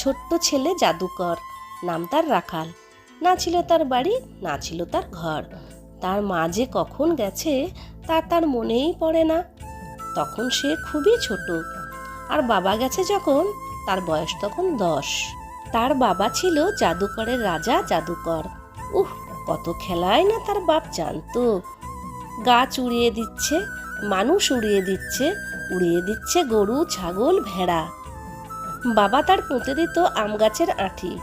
ছোট্ট ছেলে জাদুকর। নাম তার রাখাল। না ছিল তার বাড়ি, না ছিল তার ঘর। তার মা যে কখন গেছে তা তার মনেই পড়ে না। তখন সে খুবই ছোট। আর বাবা গেছে যখন, তার বয়স তখন দশ। তার বাবা ছিল জাদুকরের রাজা জাদুকর। উহ, কত খেলায় না তার বাপ জানতো। গাছ উড়িয়ে দিচ্ছে, মানুষ উড়িয়ে দিচ্ছে উড়িয়ে দিচ্ছে গরু, ছাগল, ভেড়া। বাবা তার পুঁতে দিত আম গাছের আঁঠি।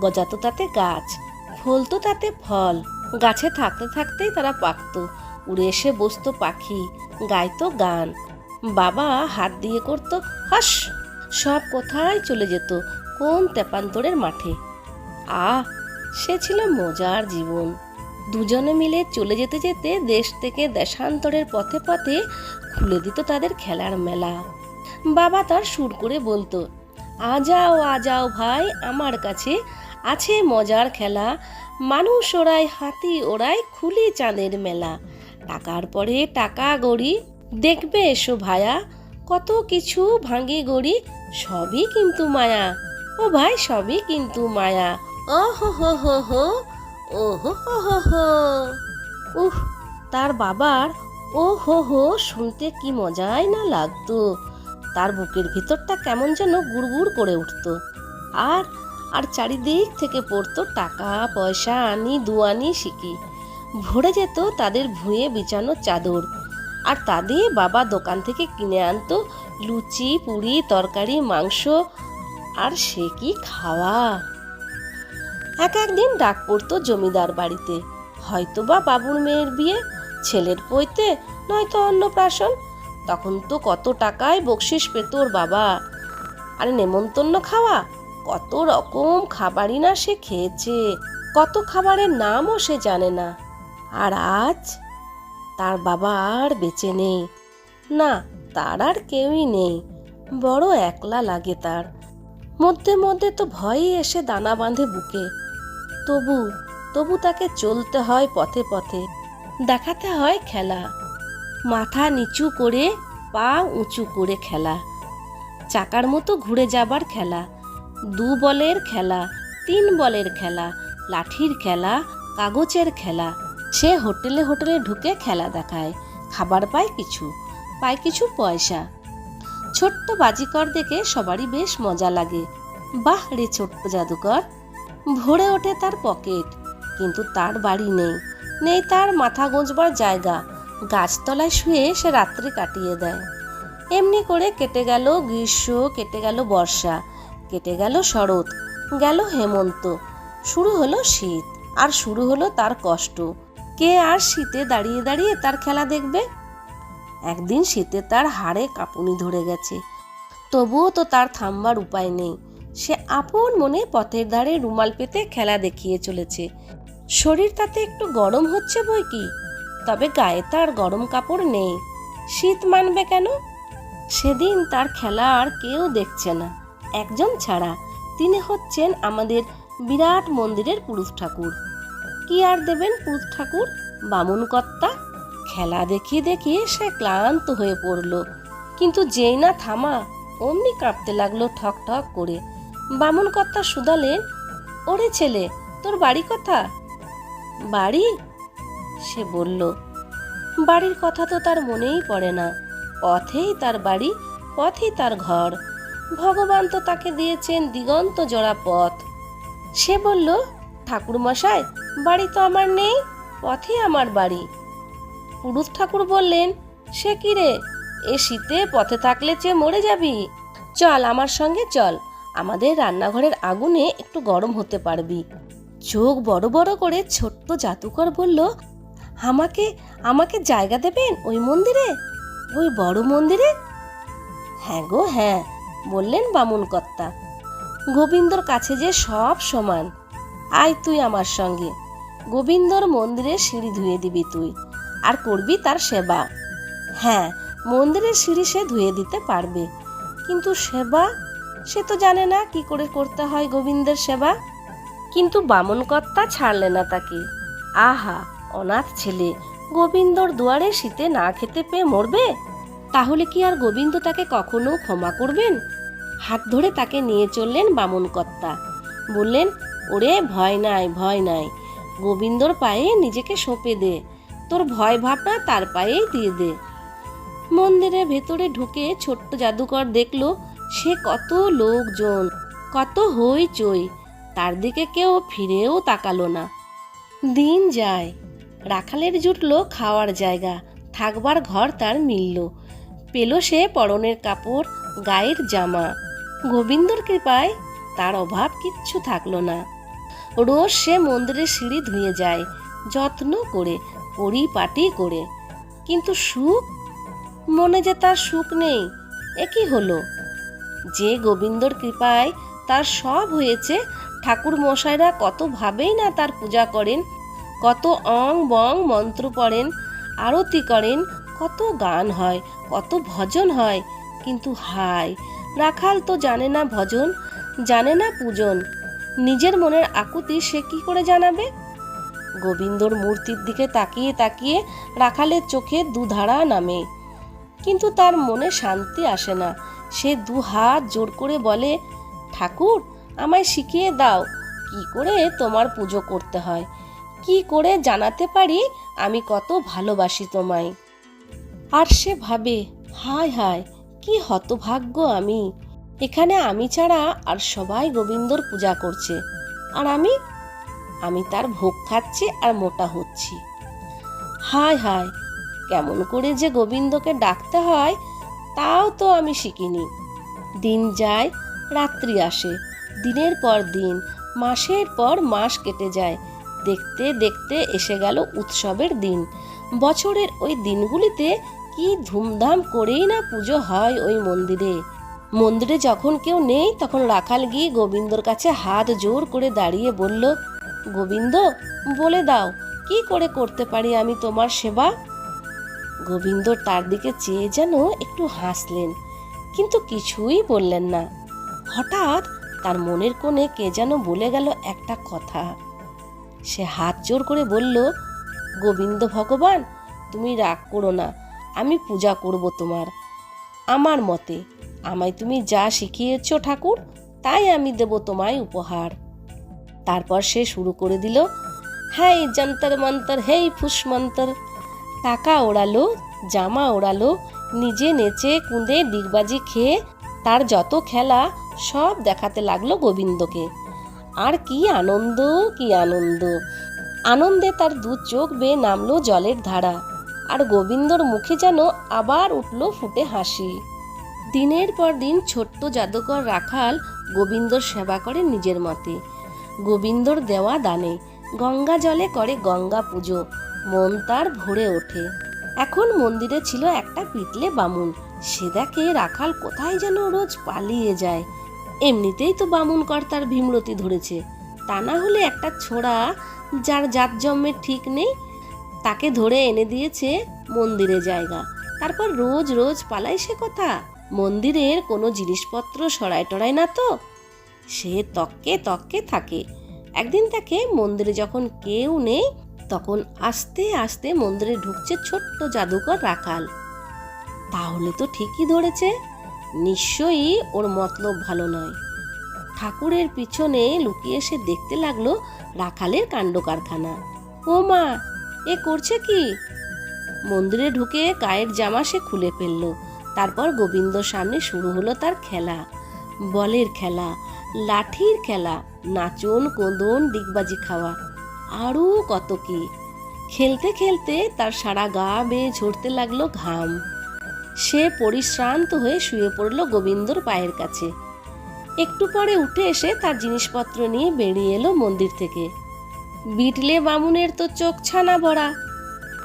গজাতো তাতে গাছ, ফলতো তাতে ফল। গাছে থাকতে থাকতেই তারা পাকত। উড়ে এসে বসতো পাখি, গাইতো গান। বাবা হাত দিয়ে করত হাস, সব কোথায় চলে যেত কোন তেপান্তরের মাঠে। আহ, সে ছিল মজার জীবন। দুজনে মিলে চলে যেতে যেতে দেশ থেকে দেশান্তরের পথে পথে খুলে দিত তাদের খেলার মেলা। বাবা তার সুর করে বলতো আজাও আজাও ভাই, আমার কাছে আছে মজার খেলা। মানুষ ওড়াই হাতি ওড়াই খুলি চাঁদের মেলা। টাকার পরে টাকা গড়ি, দেখবে এসো ভায়া, কত কিছু ভাঙি গড়ি, সবই কিন্তু মায়া। ও ভাই, সবই কিন্তু মায়া। ও হো হো হো হো ও হো হো হো হো উহ, তার বাবার ও হো হো শুনতে কি মজাই না লাগতো। তার বুকের ভিতরটা কেমন যেন গুড়গুড় করে উঠতো। আর আর চারিদিক থেকে পড়তো টাকা, পয়সা, আনি দুয়ানি শিখি ভরে যেত তাদের ভুঁয়ে বিছানো চাদর। আর তা দিয়ে বাবা দোকান থেকে কিনে আনতো লুচি, পুরি, তরকারি, মাংস। আর সে কি খাওয়া? এক একদিন ডাক পড়তো জমিদার বাড়িতে। হয়তো বা বাবুর মেয়ের বিয়ে, ছেলের পৈতে, নয়তো অন্নপ্রাশন। তখন তো কত টাকায় বকশিস পেত ওর বাবা। আরে নেমন্তন্ন খাওয়া? কত রকম খাবারই না সে খেয়েছে। কত খাবারের নামও সে জানে না। আর আজ? তার বাবা আর বেঁচে নেই। না, তার আর কেউই নেই। বড় একলা লাগে তার। মধ্যে মধ্যে তো ভয়ই এসে দানা বাঁধে বুকে। তবু তবু তাকে চলতে হয় পথে পথে। দেখাতে হয় খেলা। মাথা নিচু করে, পা উঁচু করে খেলা। চাকার মতো ঘুরে যাবার খেলা। দু বলের খেলা, তিন বলের খেলা, লাঠির খেলা, কাগজের খেলা। সে হোটেলে হোটেলে ঢুকে খেলা দেখায়। খাবার পায় কিছু পায় কিছু পয়সা। ছোট্ট বাজিকর দেখে সবারই বেশ মজা লাগে। বাহ রে ছোট্ট জাদুকর! ভরে ওঠে তার পকেট, কিন্তু তার বাড়ি নেই। নেই তার মাথা গোঁজবার জায়গা। গাছতলায় শুয়ে সে রাত্রি কাটিয়ে দেয়। এমনি করে কেটে গেল গ্রীষ্ম, কেটে গেল বর্ষা, কেটে গেল শরৎ, গেল হেমন্ত, শুরু হলো শীত, আর শুরু হলো তার কষ্ট। কে আর শীতে দাঁড়িয়ে দাঁড়িয়ে তার খেলা দেখবে? একদিন শীতে তার হাড়ে কাঁপুনি ধরে গেছে। তবুও তো তার থামবার উপায় নেই। সে আপন মনে পথের ধারে রুমাল পেতে খেলা দেখিয়ে চলেছে। শরীর তাতে একটু গরম হচ্ছে বই কি? তবে গায়ে তার গরম কাপড় নেই। শীত মানবে কেন? সেদিন তার খেলা আর কেউ দেখছে না। একজন ছাড়া তিনি হচ্ছেন আমাদের বিরাট মন্দিরের পুরুষ ঠাকুর। কি আর দেবেন পুরুষ ঠাকুর? বামুন কর্তা? খেলা দেখিয়ে দেখিয়ে সে ক্লান্ত হয়ে পড়ল। কিন্তু যেই না থামা, অমনি কাঁপতে লাগল ঠক ঠক করে। বামুন কর্তা শুধালেন, ওরে ছেলে, তোর বাড়ি কথা? বাড়ি? সে বলল, বাড়ির কথা তো তার মনেই পড়ে না। পথেই তার বাড়ি, পথেই তার ঘর। ভগবান তো তাকে দিয়েছেন দিগন্ত জোড়া পথ। সে বলল, ঠাকুর মশাই, বাড়ি তো আমার নেই, পথে আমার বাড়ি। পুরুষ ঠাকুর বললেন, সে কি রে? এ শীতে পথে থাকলে চেয়ে মরে যাবি। চল আমার সঙ্গে চল, আমাদের রান্নাঘরের আগুনে একটু গরম হতে পারবি। চোখ বড় বড় করে ছোট্ট জাদুকর বলল আমাকে আমাকে জায়গা দেবেন ওই মন্দিরে? ওই বড় মন্দিরে? হ্যাঁ গো হ্যাঁ বললেন বামুন কর্তা গোবিন্দর কাছে যে সব সমান, আয় তুই আমার সঙ্গে। গোবিন্দর মন্দিরে সিঁড়ি ধুয়ে দিবি তুই, আর করবি তার সেবা। হ্যাঁ মন্দিরের সিঁড়ি সে ধুয়ে দিতে পারবে, কিন্তু সেবা, সে তো জানে না কি করে করতে হয় গোবিন্দের সেবা। কিন্তু বামন কর্তা ছাড়লে না তাকে। আহা অনাথ ছেলে, গোবিন্দর দুয়ারে শীতে না খেতে পেয়ে মরবে? তাহলে কি আর গোবিন্দ তাকে কখনো ক্ষমা করবেন? হাত ধরে তাকে নিয়ে চললেন বামুন কর্তা বললেন, ওরে, ভয় নাই ভয় নাই। গোবিন্দর পায়ে নিজেকে সঁপে দে। তোর ভয় ভাবনা তার পায়েই দিয়ে দে। মন্দিরের ভেতরে ঢুকে ছোট্ট জাদুকর দেখল, সে কত লোকজন, কত হইচই। তার দিকে কেউ ফিরেও তাকালো না। দিন যায় রাখালের জুটলো খাওয়ার জায়গা। থাকবার ঘর তার মিলল। পেল সে পরনের কাপড়, গায়ের জামা। গোবিন্দর কৃপায় তার অভাব কিচ্ছু থাকল না। রোজ সে মন্দিরের সিঁড়ি ধুয়ে যায়, যত্ন করে, পরিপাটি করে। কিন্তু সুখ? মনে যে তার সুখ নেই, এ কি হলো? যে গোবিন্দর কৃপায় তার সব হয়েছে ঠাকুর মশাইরা কত ভাবেই না তার পূজা করেন কত অং বং মন্ত্র পড়েন, আরতি করেন, কত গান হয়, কত ভজন হয়। কিন্তু হায়, রাখাল তো জানে না ভজন, জানে না পূজন। নিজের মনের আকুতি সে কি করে জানাবে? গোবিন্দর মূর্তির দিকে তাকিয়ে তাকিয়ে রাখালের চোখে দুধারা নামে। কিন্তু তার মনে শান্তি আসে না। সে দু হাত জোর করে বলে, ঠাকুর, আমায় শিখিয়ে দাও, কি করে তোমার পুজো করতে হয়? কি করে জানাতে পারি? আমি কত ভালোবাসি তোমায়। আর সে ভাবে, হায় হায়, কি হতভাগ্য আমি। এখানে আমি ছাড়া আর সবাই গোবিন্দর পূজা করছে। আর আমি আমি তার ভোগ খাচ্ছি আর মোটা হচ্ছি। হায় হায়, কেমন করে যে গোবিন্দকে ডাকতে হয়, তাও তো আমি শিখিনি। দিন যায়, রাত্রি আসে, দিনের পর দিন, মাসের পর মাস কেটে যায়। দেখতে দেখতে এসে গেল উৎসবের দিন। বছরের ওই দিনগুলিতে কি ধুমধাম করেই না পুজো হয় ওই মন্দিরে। মন্দিরে যখন কেউ নেই, তখন রাখাল গিয়ে গোবিন্দর কাছে হাত জোর করে দাঁড়িয়ে বলল, গোবিন্দ, বলে দাও, কি করে করতে পারি আমি তোমার সেবা? গোবিন্দ তার দিকে চেয়ে যেন একটু হাসলেন, কিন্তু কিছুই বললেন না। হঠাৎ তার মনের কোণে কে যেন বলে গেল একটা কথা। সে হাত জোর করে বলল, গোবিন্দ ভগবান, তুমি রাগ করো না, আমি পূজা করব তোমার। আমার মতে, আমায় তুমি যা শিখিয়েছ ঠাকুর, তাই আমি দেব তোমায় উপহার। তারপর সে শুরু করে দিল হ্যাঁ যন্তর মন্তর, হেই ফুস মন্তর। টাকা ওড়ালো, জামা ওড়ালো, নিজে নেচে কুঁদে ডিগবাজি খেয়ে তার যত খেলা, সব দেখাতে লাগল গোবিন্দকে। আর কি আনন্দ কি আনন্দ। আনন্দে তার দু চোখ বেয়ে নামলো জলের ধারা, আর গোবিন্দর মুখে যেন আবার উঠল ফুটে হাসি। দিনের পর দিন ছোট্ট জাদুকর রাখাল গোবিন্দর সেবা করে নিজের মতে। গোবিন্দর দেওয়া দানে, গঙ্গা জলে করে গঙ্গা পুজো, মন তার ভরে ওঠে। এখন মন্দিরে ছিল একটা পিতলে বামুন, সে দেখে রাখাল কোথায় যেন রোজ পালিয়ে যায়। এমনিতেই তো বামুন কর্তার ভীমরতি ধরেছে। তা না হলে একটা ছোড়া যার জাত জন্মের ঠিক নেই, তাকে ধরে এনে দিয়েছে মন্দিরে জায়গা। তারপর রোজ রোজ পালাই সে কথা। মন্দিরের কোনো জিনিসপত্র সরায় টরায় না তো। সে তককে তককে থাকে। একদিন তাকে মন্দিরে যখন কেউ নেই, তখন আস্তে আস্তে মন্দিরে ঢুকছে ছোট্ট জাদুকর রাখাল। তাহলে তো ঠিকই ধরেছে। নিশ্চয়ই ওর মতলব ভালো নয়। ঠাকুরের পিছনে লুকিয়ে সে দেখতে লাগল রাখালের কাণ্ড কারখানা ও মা, এ করছে কি? মন্দিরে ঢুকে গায়ের জামা সে খুলে ফেলল। তারপর গোবিন্দর সামনে শুরু হলো তার খেলা। বলের খেলা, লাঠির খেলা, নাচন, কোদন, ডিগবাজি খাওয়া, আরও কত কি। খেলতে খেলতে তার সারা গা বেয়ে ঝরতে লাগল ঘাম। সে পরিশ্রান্ত হয়ে শুয়ে পড়ল গোবিন্দর পায়ের কাছে। একটু পরে উঠে এসে তার জিনিসপত্র নিয়ে বেরিয়ে এলো মন্দির থেকে। বিটলে বামুনের তো চোখ ছানা ভরা।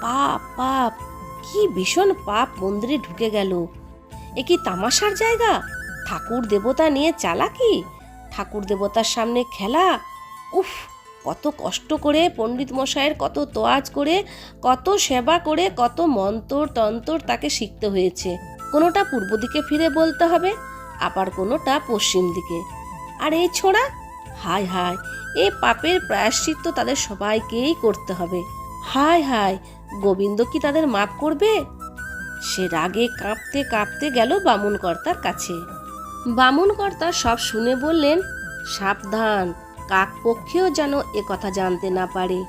পাপ পাপ, কি ভীষণ পাপ মন্দিরে ঢুকে গেল। এ কি তামাশার জায়গা? ঠাকুর দেবতা নিয়ে চালাকি? ঠাকুর দেবতার সামনে খেলা? উফ কত কষ্ট করে পণ্ডিত মশাইয়ের কত তোয়াজ করে, কত সেবা করে, কত মন্তর তন্তর তাকে শিখতে হয়েছে। কোনোটা পূর্ব দিকে ফিরে বলতে হবে, আবার কোনোটা পশ্চিম দিকে। আর এই ছোড়া? হায় হায়, এ পাপের প্রায়শ্চিত্ত তাদের সবাইকেই করতে হবে। হায় হায়, গোবিন্দ কি তাদের মাফ করবে? সে রাগে কাঁপতে কাঁপতে গেল বামুন কর্তার কাছে। বামুনকর্তা সব শুনে বললেন, সাবধান কাক পক্ষেও যেন এ কথা জানতে না পারে।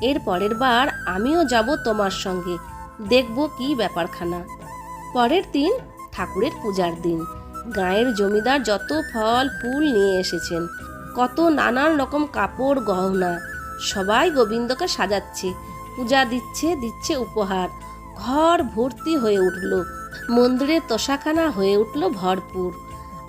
এর পরের বার আমিও যাব তোমার সঙ্গে। দেখব কি ব্যাপারখানা। পরের দিন, ঠাকুরের পূজার দিন। গায়ের জমিদার যত ফল, ফুল নিয়ে এসেছেন। কত নানান রকম কাপড়, গহনা। সবাই গোবিন্দকে সাজাচ্ছে। পূজা দিচ্ছে দিচ্ছে উপহার। ঘর ভর্তি হয়ে উঠল। মন্দিরের তোষাখানা হয়ে উঠল ভরপুর।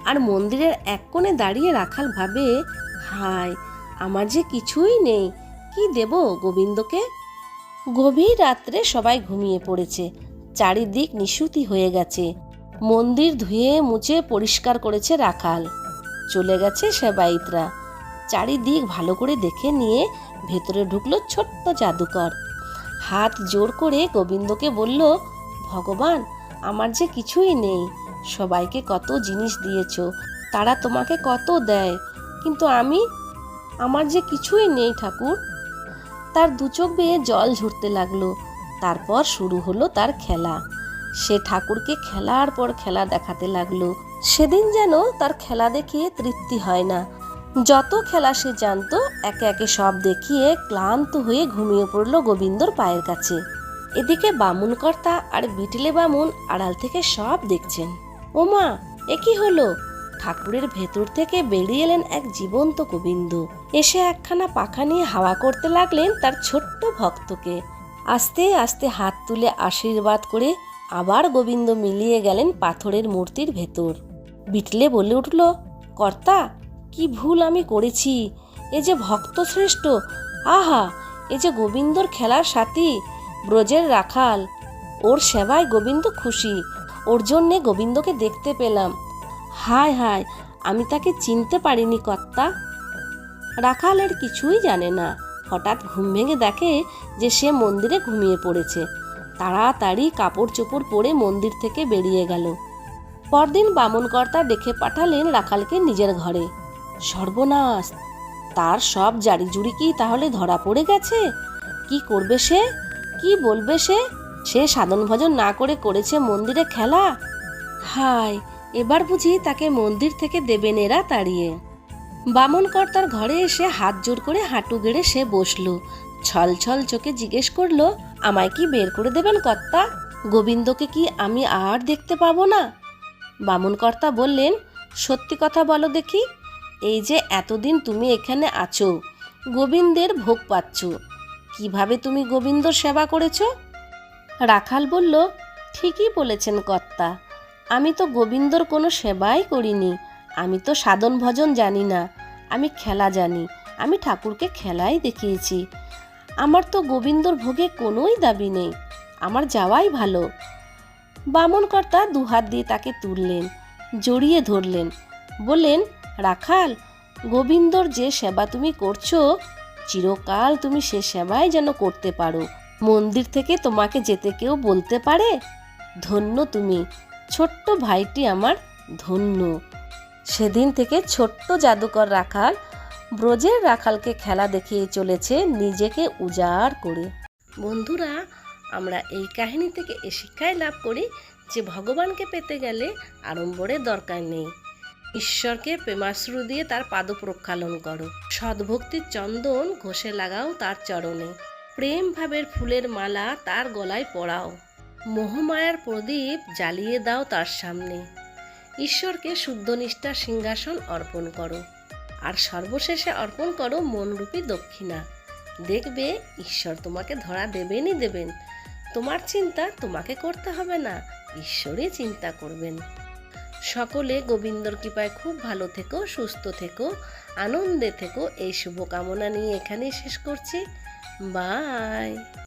আর মন্দিরের এক কোণে দাঁড়িয়ে রাখাল ভাবে হায় আমার যে কিছুই নেই, কি দেব গোবিন্দকে? গভীর রাত্রে সবাই ঘুমিয়ে পড়েছে। চারিদিক নিশুতি হয়ে গেছে। মন্দির ধুয়ে মুছে পরিষ্কার করেছে রাখাল। চলে গেছে সেবাইতরা চারিদিক ভালো করে দেখে নিয়ে ভেতরে ঢুকলো ছোট্ট জাদুকর। হাত জোর করে গোবিন্দকে বলল, ভগবান, আমার যে কিছুই নেই, সবাইকে কত জিনিস দিয়েছ, তারা তোমাকে কত দেয়? কিন্তু আমি, আমার যে কিছুই নেই ঠাকুর। তার দু চোখ বেয়ে জল ঝরতে লাগল। তারপর শুরু হলো তার খেলা। সে ঠাকুরকে খেলার পর খেলা দেখাতে লাগল। সেদিন যেন তার খেলা দেখিয়ে তৃপ্তি হয় না। যত খেলা সে জানতো, একে একে সব দেখিয়ে ক্লান্ত হয়ে ঘুমিয়ে পড়ল গোবিন্দর পায়ের কাছে। এদিকে বামুনকর্তা আর বিটলে বামুন আড়াল থেকে সব দেখছেন। ওমা, এ কি হলো? ঠাকুরের ভেতর থেকে বেরিয়ে এলেন এক জীবন্ত গোবিন্দ। এসে একখানা পাখা নিয়ে হাওয়া করতে লাগলেন তার ছোট্ট ভক্তকে। আস্তে আস্তে হাত তুলে আশীর্বাদ করে আবার গোবিন্দ মিলিয়ে গেলেন পাথরের মূর্তির ভেতর। বিটলে বলে উঠল, কর্তা, কি ভুল আমি করেছি? এ যে ভক্ত শ্রেষ্ঠ, আহা, এ যে গোবিন্দর খেলার সাথী, ব্রজের রাখাল। ওর সেবায় গোবিন্দ খুশি, ওর জন্যে গোবিন্দকে দেখতে পেলাম। হায় হায়, আমি তাকে চিনতে পারিনি কর্তা। রাখালের কিছুই জানে না। হঠাৎ ঘুম ভেঙে দেখে যে সে মন্দিরে ঘুমিয়ে পড়েছে। তাড়াতাড়ি কাপড় চোপড় পরে মন্দির থেকে বেরিয়ে গেল। পরদিন বামুনকর্তা ডেকে পাঠালেন রাখালকে নিজের ঘরে। সর্বনাশ, তার সব জারিজুড়ি কি তাহলে ধরা পড়ে গেছে? কি করবে সে? কি বলবে সে? সে সাধন ভজন না করে করেছে মন্দিরে খেলা? হায় এবার বুঝি তাকে মন্দির থেকে দেবেন এরা তাড়িয়ে। বামন কর্তার ঘরে এসে হাত জোর করে হাঁটু গেড়ে সে বসল। ছল ছল চোখে জিজ্ঞেস করল, আমায় কি বের করে দেবেন কর্তা? গোবিন্দকে কি আমি আর দেখতে পাবো না? বামন কর্তা বললেন, সত্যি কথা বলো দেখি, এই যে এতদিন তুমি এখানে আছো, গোবিন্দের ভোগ পাচ্ছ, কীভাবে তুমি গোবিন্দর সেবা করেছ? রাখাল বলল, ঠিকই বলেছেন কর্তা আমি তো গোবিন্দর কোনো সেবাই করিনি। আমি তো সাধন ভজন জানি না। আমি খেলা জানি। আমি ঠাকুরকে খেলাই দেখিয়েছি। আমার তো গোবিন্দর ভোগে কোনোই দাবি নেই। আমার যাওয়াই ভালো। বামনকর্তা দুহাত দিয়ে তাকে তুললেন, জড়িয়ে ধরলেন। বললেন, রাখাল, গোবিন্দর যে সেবা তুমি করছ, চিরকাল তুমি সে সেবাই যেন করতে পারো। মন্দির থেকে তোমাকে যেতে কেউ বলতে পারে? ধন্য তুমি। ছোট্ট ভাইটি আমার ধন্য। সেদিন থেকে ছোট্ট জাদুকর রাখাল ব্রজের রাখালকে খেলা দেখিয়ে চলেছে নিজেকে উজাড় করে। বন্ধুরা, আমরা এই কাহিনী থেকে এ শিক্ষাই লাভ করি যে ভগবানকে পেতে গেলে আড়ম্বরের দরকার নেই। ঈশ্বরকে প্রেমাশ্রু দিয়ে তার পাদ প্রক্ষালন করো। সদ্ভক্তির চন্দন ঘষে লাগাও তার চরণে। প্রেম ভাবের ফুলের মালা তার গলায় পরাও। মোহমায়ার প্রদীপ জ্বালিয়ে দাও তার সামনে। ঈশ্বরকে শুদ্ধ নিষ্ঠার সিংহাসন অর্পণ করো। আর সর্বশেষে অর্পণ করো মনরূপী দক্ষিণা। দেখবে ঈশ্বর তোমাকে ধরা দেবেনই দেবেন। তোমার চিন্তা তোমাকে করতে হবে না, ঈশ্বরই চিন্তা করবেন। সকলে গোবিন্দর কৃপায় খুব ভালো থেকো, সুস্থ থেকো, আনন্দে থেকো। এই শুভকামনা নিয়ে এখানেই শেষ করছি। বাই।